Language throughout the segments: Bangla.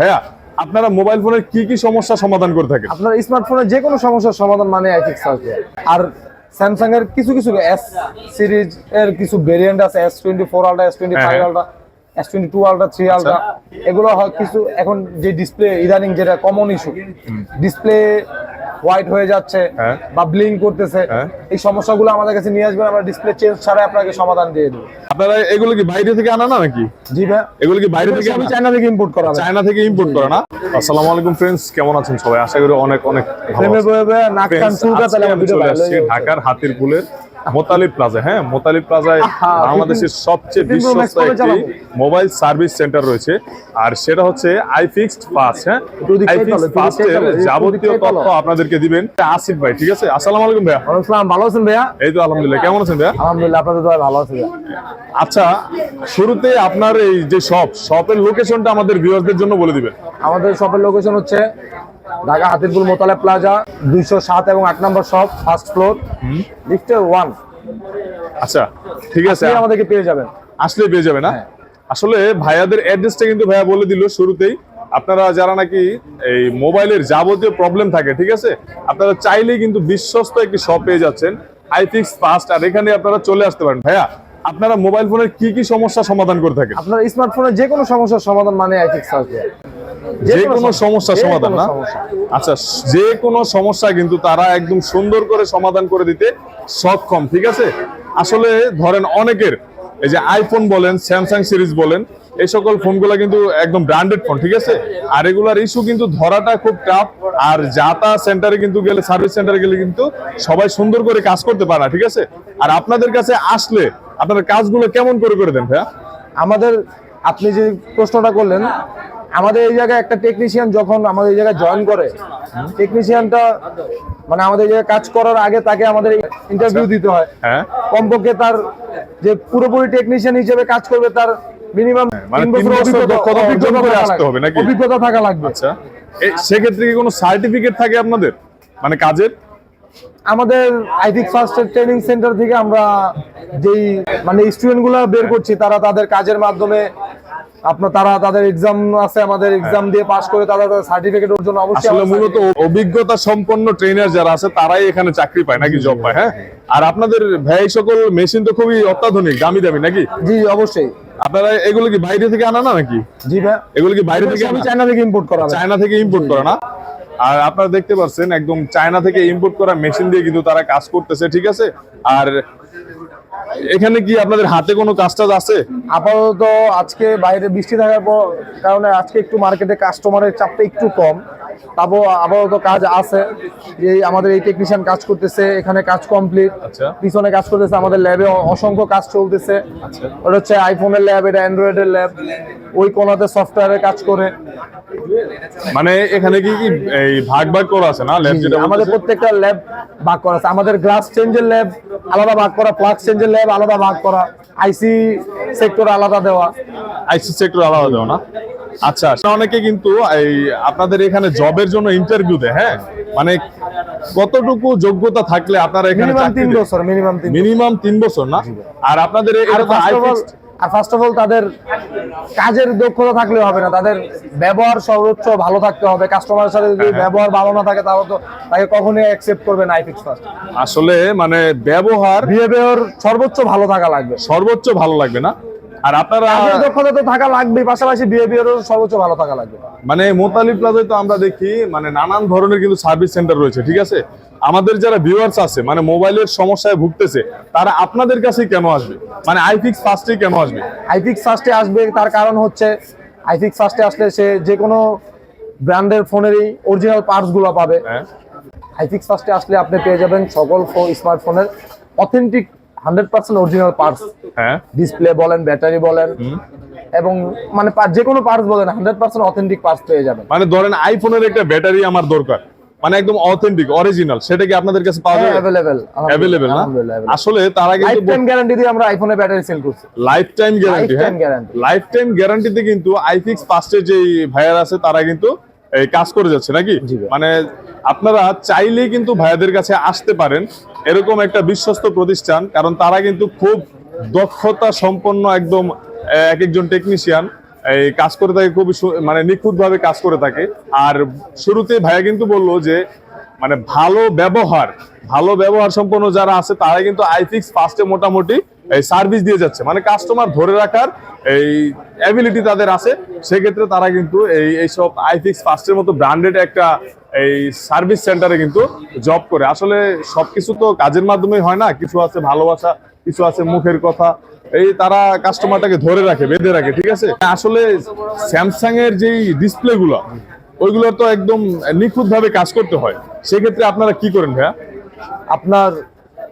ভাইয়া আপনারা মোবাইল ফোনের কি কি সমস্যা সমাধান করে থাকেন? আপনার স্মার্টফোনের যে কোনো সমস্যার সমাধান মানে আইফিক্স আছে। আর স্যামসাং এর কিছু কিছু এস সিরিজ এর কিছু ভেরিয়েন্ট আছে S twenty four ultra S twenty five. Ultra S twenty two ultra three ultra এগুলো হয় কিছু এখন যে ডিসপ্লে ইদানিং যেটা কমন ইস্যু ডিসপ্লে হোয়াইট হয়ে যাচ্ছে হ্যাঁ। বা ব্লিং করতেছে হ্যাঁ। এই সমস্যাগুলো আমাদের কাছে নিয়ে আসবেন আমরা ডিসপ্লে চেঞ্জ ছাড়াই আপনাকে সমাধান দিয়ে দেবো। আপনারা এগুলো কি বাইরে থেকে আনা না নাকি? জি ভাই। এগুলো কি বাইরে থেকে আমি চায়না থেকে ইম্পোর্ট করা চায়না থেকে ইম্পোর্ট করা না? আসসালামু আলাইকুম फ्रेंड्स কেমন আছেন সবাই? আশা করি অনেক অনেক ভালো আছেন। ঢাকার হাতির পুলের মোতালিব প্লাজা হ্যাঁ মোতালিব প্লাজায় বাংলাদেশের সবচেয়ে বিশ্বস্ত একটি মোবাইল সার্ভিস সেন্টার রয়েছে আর সেটা হচ্ছে আইফিক্সড পাস হ্যাঁ? আইফিক্সড ওদিক যাবতীয় তথ্য আপনাদেরকে দিবেন। আসিফ ভাই ঠিক আছে? আসসালামু আলাইকুম ভাইয়া। আসসালাম ভালো আছেন ভাইয়া? এই তো আলহামদুলিল্লাহ কেমন আছেন ভাইয়া? আলহামদুলিল্লাহ আপনাদের দোয়া ভালো আছে আচ্ছা শুরুতে আপনার এই যে শপ শপের লোকেশনটা আমাদের ভিউয়ারদের জন্য বলে দিবেন। আমাদের শপের লোকেশন হচ্ছে ঢাকা হাতিরপুল মোতালে প্লাজা দুইশো সাত এবং আট নম্বর শপ ফার্স্ট ফ্লোর লিফটের ওয়ান আচ্ছা ঠিক আছে। আমাদেরকে পেয়ে যাবেন। আসলে পেয়ে যাবে না? হ্যাঁ। আসলে ভাইয়াদের অ্যাড্রেসটা কিন্তু ভাইয়া বলে দিল শুরুতেই। আপনারা যারা নাকি এই মোবাইলের যাবতীয় প্রবলেম থাকে ঠিক আছে? আপনারা চাইলেই কিন্তু বিশ্বস্ত একটি শপ পেয়ে যাচ্ছেন আইফিক্স ফাস্ট আর এখানে আপনারা চলে আসতে পারেন। ভাইয়া আপনারা মোবাইল ফোনের কি কি সমস্যা সমাধান করে থাকেন? আপনার স্মার্টফোনের যে কোনো সমস্যার সমাধান মানে আইফিক্স আসবে। যে কোনো সমস্যার সমাধান না? আচ্ছা যে কোনো সমস্যা কিন্তু তারা একদম সুন্দর করে সমাধান করে দিতে সক্ষম ঠিক আছে? আসলে ধরেন অনেকের এই যে আইফোন বলেন স্যামসাং সিরিজ বলেন এই সকল ফোনগুলো কিন্তু একদম ব্র্যান্ডেড ফোন ঠিক আছে? আর এগুলার ইস্যু কিন্তু ধরাটা খুব টাফ আর যাতা সেন্টারে কিন্তু গেলে সার্ভিস সেন্টারে গেলে কিন্তু সবাই সুন্দর করে কাজ করতে পারে না ঠিক আছে? আর আপনাদের কাছে আসলে আপনাদের কাজগুলো কেমন করে করে দেন ভাইয়া? আমাদের আপনি যে প্রশ্নটা করলেন আমাদের এই জায়গায় একটা টেকনিশিয়ান যখন আমাদের এই জায়গায় জয়েন করে টেকনিশিয়ানটা মানে আমাদের এই জায়গায় কাজ করার আগে তাকে আমাদের ইন্টারভিউ দিতে হয়। হ্যাঁ। কমপক্ষে তার যে পুরোপুরি টেকনিশিয়ান হিসেবে কাজ করবে তার মিনিমাম মানে? অভিজ্ঞতা থাকা লাগবে। আচ্ছা। সেক্ষেত্রে কি কোনো সার্টিফিকেট থাকে আপনাদের? মানে কাজের? আমাদের আইফিক ফার্স্ট ট্রেনিং সেন্টার থেকে আমরা যেই মানে স্টুডেন্টগুলা বের করছি তারা তাদের কাজের মাধ্যমে আপনার তারা তাদের এক্সাম আছে আমাদের এক্সাম দিয়ে পাশ করে তারা তাদের সার্টিফিকেট ওর জন্য অবশ্যই আসলে মূলত অভিজ্ঞতা সম্পন্ন ট্রেনার যারা আছে তারাই এখানে চাকরি পায় নাকি জব পায় হ্যাঁ? আর আপনাদের ভাই সকল মেশিন তো খুবই অত্যাধুনিক দামি দামি নাকি? জি অবশ্যই। আপনারা এগুলো কি বাইরে থেকে আনা না নাকি? জি ভাই। এগুলো কি বাইরে থেকে আমি চায়না থেকে ইম্পোর্ট করা চায়না থেকে ইম্পোর্ট করা না? আর আপনারা দেখতে পাচ্ছেন একদম চায়না থেকে ইম্পোর্ট করা মেশিন দিয়ে কিন্তু তারা কাজ করতেছে ঠিক আছে? আর এখানে কি আপনাদের হাতে কোনো কাজ টাজ আছে? আপাতত আজকে বাইরে বৃষ্টি থাকার কারণে আজকে একটু মার্কেটে কাস্টমারের চাপটা একটু কম। তারপর আপাতত কাজ আছে। যে আমাদের এই টেকনিশিয়ান কাজ করতেছে এখানে কাজ কমপ্লিট আচ্ছা। পিছনে কাজ করতেছে আমাদের ল্যাবে অসংখ্য কাজ চলতেছে। আচ্ছা। ওটা হচ্ছে আইফোনের ল্যাব এটা অ্যান্ড্রয়েডের ল্যাব ওই কোনাতে সফটওয়্যারের কাজ করে। মানে এখানে কি কি এই ভাগ ভাগ করা আছে না ল্যাব যেটা আমাদের প্রত্যেকটা ল্যাব ভাগ করা আছে। আমাদের গ্লাস চেঞ্জের ল্যাব আলাদা ভাগ করা প্লাগ চেঞ্জের ল্যাব আলাদা ভাগ করা। আইসি সেক্টর আলাদা দেওয়া। আইসি সেক্টর আলাদা দেওয়া না? আচ্ছা অনেকে কিন্তু এই আপনাদের এখানে জবের জন্য ইন্টারভিউ দেয় হ্যাঁ? মানে কতটুকু যোগ্যতা থাকলে আপনারা এখানে মিনিমাম তিন বছর মিনিমাম মিনিমাম তিন বছর না? আর আপনাদের আর ফার্স্ট অফ অল তাদের কাজের দক্ষতা থাকলে হবে না। তাদের ব্যবহার সর্বোচ্চ ভালো থাকতে হবে। কাস্টমারের সাথে যদি হ্যাঁ। ব্যবহার ভালো না থাকে তাহলে তো তাকে কখনোই অ্যাকসেপ্ট করবে না আইফিক্স ফার্স্ট আসলে মানে ব্যবহার বিহেভিয়ার সর্বোচ্চ ভালো থাকা লাগবে। সর্বোচ্চ ভালো লাগবে না? আর আপনারা দক্ষতা তো থাকা লাগবে পাশাপাশি বিহেভিয়ারও সর্বোচ্চ ভালো থাকা লাগবে। মানে মোতালি প্লাজায় তো আমরা দেখি মানে নানান ধরনের কিন্তু সার্ভিস সেন্টার রয়েছে ঠিক আছে? আমাদের যারা ভিউয়ার্স আছে মানে মোবাইলের সমস্যায় ভুগতেছে তারা আপনাদের কাছে কেন আসবে? মানে আইফিক্স ফার্স্টে কেন আসবে? আইফিক্স ফার্স্টে আসবে তার কারণ হচ্ছে আইফিক্স ফার্স্টে আসলে সে যে কোনো ব্র্যান্ডের ফোনেরই অরিজিনাল পার্টসগুলো পাবে। হ্যাঁ। আইফিক্স ফার্স্টে আসলে আপনি পেয়ে যাবেন সকল স্মার্টফোনের authentic hundred percent original parts হ্যাঁ। ডিসপ্লে বলেন ব্যাটারি বলেন এবং মানে যে কোনো পার্টস বলেন হান্ড্রেড পার্সেন্ট অথেন্টিক পার্টস পেয়ে যাবেন। মানে ধরেন আইফোনের একটা ব্যাটারি আমার দরকার। মানে একদম অথেন্টিক অরিজিনাল সেটা কি আপনাদের কাছে পাওয়া যাবে? অ্যাভেলেবেল অ্যাভেলেবেল না? আসলে তারা লাইফ টাইম গ্যারান্টি দিয়ে আমরা আইফোনের ব্যাটারি সেল করছি। লাইফ টাইম গ্যারান্টি হ্যাঁ লাইফ টাইম গ্যারান্টিতে কিন্তু আইফিক্স ফার্স্টের যে ভাইয়ার আছে তারা কিন্তু কাজ করে যাচ্ছে নাকি? মানে আপনারা চাইলেই কিন্তু ভাইয়াদের কাছে আসতে পারেন। এরকম একটা বিশ্বস্ত প্রতিষ্ঠান কারণ তারা কিন্তু খুব দক্ষতা সম্পন্ন একদম এক একজন টেকনিশিয়ান এই কাজ করে থাকে খুবই মানে নিখুঁত ভাবে কাজ করে থাকে। আর শুরুতে ভাইয়া কিন্তু বলল যে মানে ভালো ব্যবহার ভালো ব্যবহার সম্পন্ন যারা আছে তারা কিন্তু আইফিক্স ফার্স্টে মোটামুটি এই সার্ভিস দিয়ে যাচ্ছে। মানে কাস্টমার ধরে রাখার এই অ্যাবিলিটি তাদের আছে। সেক্ষেত্রে তারা কিন্তু এই, এইসব আইফিক্স ফার্স্টের মতো ব্র্যান্ডেড একটা এই সার্ভিস সেন্টারে কিন্তু জব করে। আসলে সবকিছু তো কাজের মাধ্যমেই হয় না। কিছু আছে ভালোবাসা, কিছু আছে মুখের কথা। এই তারা কাস্টমারটাকে ধরে রাখে, বেঁধে রাখে, ঠিক আছে? আসলে স্যামসাং এর যেই ডিসপ্লে গুলো, ওইগুলো তো একদম নিখুঁত ভাবে কাজ করতে হয়। সেক্ষেত্রে আপনারা কি করেন ভাইয়া? আপনার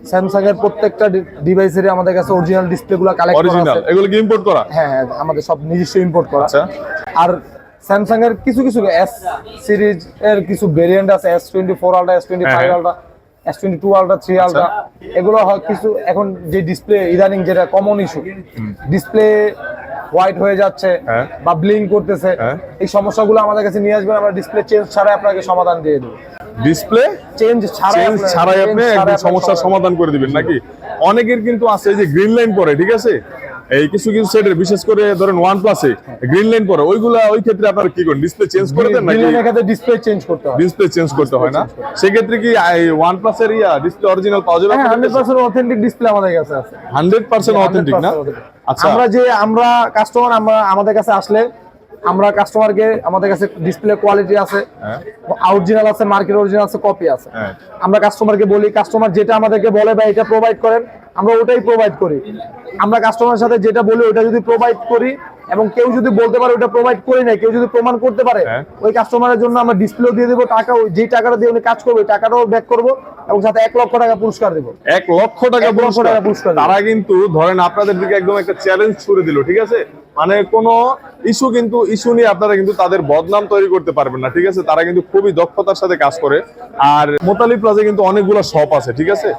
স্যামসাং এর প্রত্যেকটা ডিভাইসেরই আমাদের কাছে অরিজিনাল ডিসপ্লে গুলো কালেক্ট করা আছে। এগুলো কি ইম্পোর্ট করা? হ্যাঁ হ্যাঁ, আমাদের সব নিজস্ব ইম্পোর্ট করা। আচ্ছা। আর স্যামসাং এর কিছু কিছু এস সিরিজ এর কিছু ভেরিয়েন্ট আছে S twenty four ultra S twenty five ultra S twenty two ultra three ultra এগুলো হয় কিছু এখন যে ডিসপ্লে ইদানিং যেটা কমন ইস্যু ডিসপ্লে হোয়াইট হয়ে যাচ্ছে হ্যাঁ। বা ব্লিং করতেছে হ্যাঁ। এই সমস্যাগুলো আমাদের কাছে নিয়ে আসবেন আমরা ডিসপ্লে চেঞ্জ ছাড়াই আপনাকে সমাধান দিয়ে দেবো। ডিসপ্লে চেঞ্জ ছাড়াই চেঞ্জ ছাড়াই আপনি একদম সমস্যার সমাধান করে দিবেন নাকি? অনেকের কিন্তু আছে যে গ্রিন লাইন পরে ঠিক আছে? এই কিছু কিছু সেটের বিশেষ করে ধরেন ওয়ান প্লাসে গ্রিন লাইন পরে ওইগুলা ওই ক্ষেত্রে আপনারা কি করেন ডিসপ্লে চেঞ্জ করে দেন নাকি? ডিসপ্লে চেঞ্জ করতে হয়। ডিসপ্লে চেঞ্জ করতে হয় না? সেক্ষেত্রে কি ওয়ান প্লাস এর ইয়া ডিসপ্লে অরিজিনাল পাওয়া যাবে হ্যাঁ হান্ড্রেড পার্সেন্ট অথেন্টিক ডিসপ্লে আমাদের কাছে আছে। হান্ড্রেড পার্সেন্ট অথেন্টিক না? আচ্ছা। আমরা যে আমরা কাস্টমার আমরা আমাদের কাছে আসলে আমরা কাস্টমারকে আমাদের কাছে ডিসপ্লে কোয়ালিটি আছে হ্যাঁ। অরিজিনাল আছে মার্কেট অরিজিনাল আছে কপি আছে হ্যাঁ। আমরা কাস্টমারকে বলি কাস্টমার যেটা আমাদেরকে বলে বা এটা প্রোভাইড করেন আমরা ওটাই প্রোভাইড করি আমরা কাস্টমারের সাথে যেটা বলি ওটা যদি প্রোভাইড করি এবং কেউ যদি বলতে পারে ওটা প্রোভাইড করি না কেউ যদি প্রমাণ করতে পারে হ্যাঁ। ওই কাস্টমারের জন্য আমরা ডিসপ্লে দিয়ে দেবো টাকা ওই যে টাকাটা দিয়ে উনি কাজ করবে টাকাটাও ব্যাক করব এবং সাথে এক লক্ষ টাকা পুরস্কার দেবো। এক লক্ষ টাকা টাকা পুরস্কার তারা কিন্তু ধরেন আপনাদের দিকে একদম একটা চ্যালেঞ্জ ছুড়ে দিল ঠিক আছে? মানে কোনো ইস্যু কিন্তু ইস্যু নিয়ে আপনারা কিন্তু তাদের বদনাম তৈরি করতে পারবেন না ঠিক আছে? তারা কিন্তু খুবই দক্ষতার সাথে কাজ করে। আর মোতালি প্লাজে কিন্তু অনেকগুলো শপ আছে ঠিক আছে?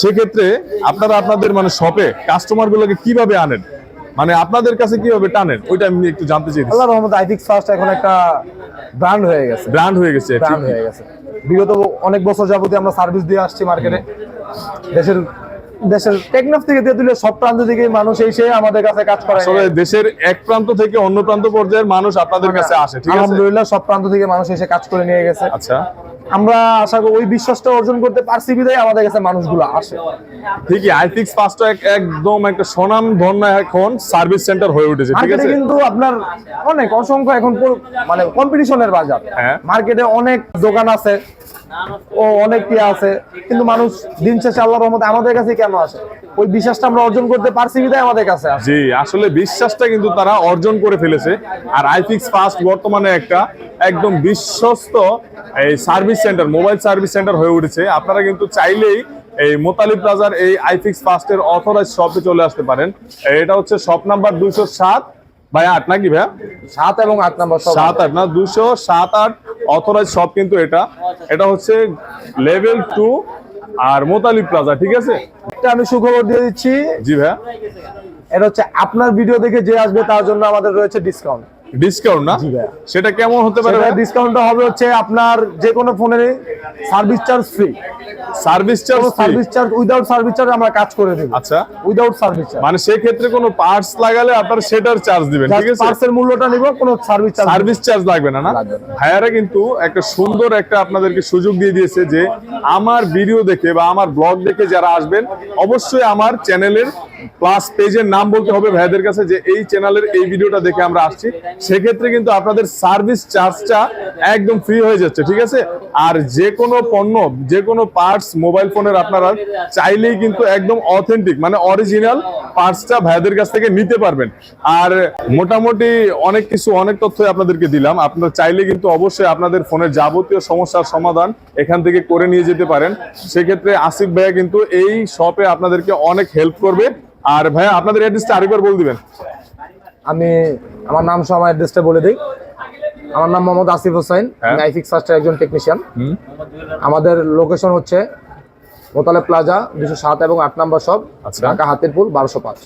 সেক্ষেত্রে আপনারা আপনাদের মানে শপে কাস্টমার গুলোকে কীভাবে আনেন? মানে আপনাদের কাছে কীভাবে টানেন ওইটা আমি একটু জানতে চাই আল্লাহ রহমত আইফিক্স ফার্স্ট এখন একটা ব্র্যান্ড হয়ে গেছে। ব্র্যান্ড হয়ে গেছে ব্র্যান্ড হয়ে গেছে। বিগত অনেক বছর যাবতীয় আমরা সার্ভিস দিয়ে আসছি মার্কেটে দেশের দেশের টেকনাফ থেকে তেঁতুলিয়া সব প্রান্ত থেকে মানুষ এসে আমাদের কাছে কাজ করে। দেশের এক প্রান্ত থেকে অন্য প্রান্ত পর্যায়ের মানুষ আপনাদের কাছে আসে ঠিক আছে? আলহামদুলিল্লাহ সব প্রান্ত থেকে মানুষ এসে কাজ করে নিয়ে গেছে। আচ্ছা। আমরা আশা করি ওই বিশ্বাসটা অর্জন করতে পারছি বিধায় আমাদের কাছে মানুষগুলো আসে। ঠিকই আইফিক্স পাঁচটা একদম একটা সুনাম ধন্য এখন সার্ভিস সেন্টার হয়ে উঠেছে ঠিক আছে? কিন্তু আপনার অনেক অসংখ্য এখন মানে কম্পিটিশনের বাজার। হ্যাঁ। মার্কেটে অনেক দোকান আছে। ও অনেক ইয়ে আছে। কিন্তু মানুষ দিন শেষে আল্লাহ রহমতে আমাদের কাছে কেন আসে? ওই বিশ্বাসটা আমরা অর্জন করতে পারছি বিধায় আমাদের কাছে জি আসলে বিশ্বাসটা কিন্তু তারা অর্জন করে ফেলেছে। আর আইফিক্স ফাস্ট বর্তমানে একটা একদম বিশ্বস্ত এই service centre mobile service centre হয়ে উঠেছে। আপনারা কিন্তু চাইলেই এই মোতালি প্লাজার এই আইফিক্স ফাস্টের অথরাইজ শপে চলে আসতে পারেন। এটা হচ্ছে শপ নাম্বার দুইশো সাত ভাই আট নাকি ভাইয়া? সাত এবং আট নাম্বার সাত আট না দুশো সাত আট অথরাইজ সব কিন্তু এটা। এটা হচ্ছে লেভেল টু আর মোতালি প্লাজা ঠিক আছে? এটা আমি সুখবর দিয়ে দিচ্ছি। জি ভাইয়া। এটা হচ্ছে আপনার ভিডিও দেখে যে আসবে তার জন্য আমাদের রয়েছে ডিসকাউন্ট ডিসকাউন্ট না। সেটা কেমন হতে পারে? ডিসকাউন্টটা হবে হচ্ছে আপনার যে কোনো ফোনের service charge free service charge service charge without service charge আমরা কাজ করে দেব। আচ্ছা। উইদাউট সার্ভিস চার্জ মানে সেই ক্ষেত্রে কোনো পার্টস লাগালে আপনার সেটার চার্জ দিবেন ঠিক আছে? পার্সেল মূল্যটা নিব কোনো সার্ভিস চার্জ সার্ভিস চার্জ লাগবে না না? না। ভাইয়ারা কিন্তু একটা সুন্দর একটা আপনাদেরকে সুযোগ দিয়ে দিয়েছে যে আমার ভিডিও দেখে বা আমার ব্লগ দেখে যারা আসবেন অবশ্যই আমার চ্যানেলের প্লাস পেজের নাম বলতে হবে ভাইয়াদের কাছে যে এই চ্যানেলের এই ভিডিওটা দেখে আমরা আসছি। সেক্ষেত্রে কিন্তু আপনাদের সার্ভিস চার্জটা একদম ফ্রি হয়ে যাচ্ছে, ঠিক আছে? আর যে কোনো পণ্য, যে কোনো পার্টস মোবাইল ফোনের আপনারা চাইলেই কিন্তু একদম অথেন্টিক মানে অরিজিনাল পার্টসটা ভাইয়াদের কাছ থেকে নিতে পারবেন। আর মোটামুটি অনেক কিছু, অনেক তথ্যই আপনাদেরকে দিলাম। আপনারা চাইলে কিন্তু অবশ্যই আপনাদের ফোনের যাবতীয় সমস্যার সমাধান এখান থেকে করে নিয়ে যেতে পারেন। সেক্ষেত্রে আসিফ ভাইয়া কিন্তু এই শপে আপনাদেরকে অনেক হেল্প করবে। আর ভাইয়া, আপনাদের অ্যাড্রেসটা আরেকবার বলে দিবেন। আমি আমার নাম সহ আমার অ্যাড্রেসটা বলে দিই। আমার নাম মোহাম্মদ আসিফ হোসেন হ্যাঁ। আমি আইফিক্স ফার্স্টের একজন টেকনিশিয়ান আমাদের লোকেশন হচ্ছে মোতালে প্লাজা দুশো সাত এবং আট নম্বর সব আচ্ছা। ঢাকা হাতিরপুর বারোশো পাঁচ।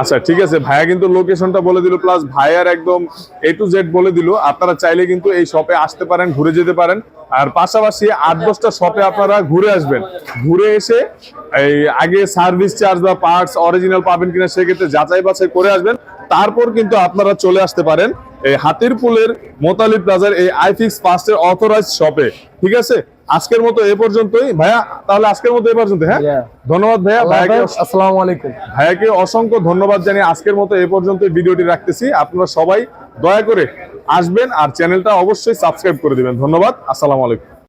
আচ্ছা ঠিক আছে। ভাইয়া কিন্তু লোকেশনটা বলে দিল প্লাস ভাইয়ার একদম এ টু জেড বলে দিল। আপনারা চাইলে কিন্তু এই শপে আসতে পারেন ঘুরে যেতে পারেন। আর পাশাপাশি আট দশটা শপে আপনারা ঘুরে আসবেন। ঘুরে এসে এই আগে সার্ভিস চার্জ বা পার্টস অরিজিনাল পাবেন কিনা সেক্ষেত্রে যাচাই বাছাই করে আসবেন। তারপর কিন্তু আপনারা চলে আসতে পারেন এই হাতির পুলের মোতালি প্লাজার এই আইফিক্স ফার্স্টের অথরাইজ শপে ঠিক আছে? আজকের মতো এ পর্যন্তই। ভাইয়া তাহলে আজকের মতো এ পর্যন্ত হ্যাঁ? ধন্যবাদ ভাইয়া ভাইয়াকে আসসালামু আলাইকুম। ভাইয়াকে অসংখ্য ধন্যবাদ জানিয়ে আজকের মতো এ পর্যন্ত ভিডিওটি রাখতেছি। আপনারা সবাই দয়া করে আসবেন আর চ্যানেলটা অবশ্যই সাবস্ক্রাইব করে দিবেন। ধন্যবাদ আসসালামু আলাইকুম।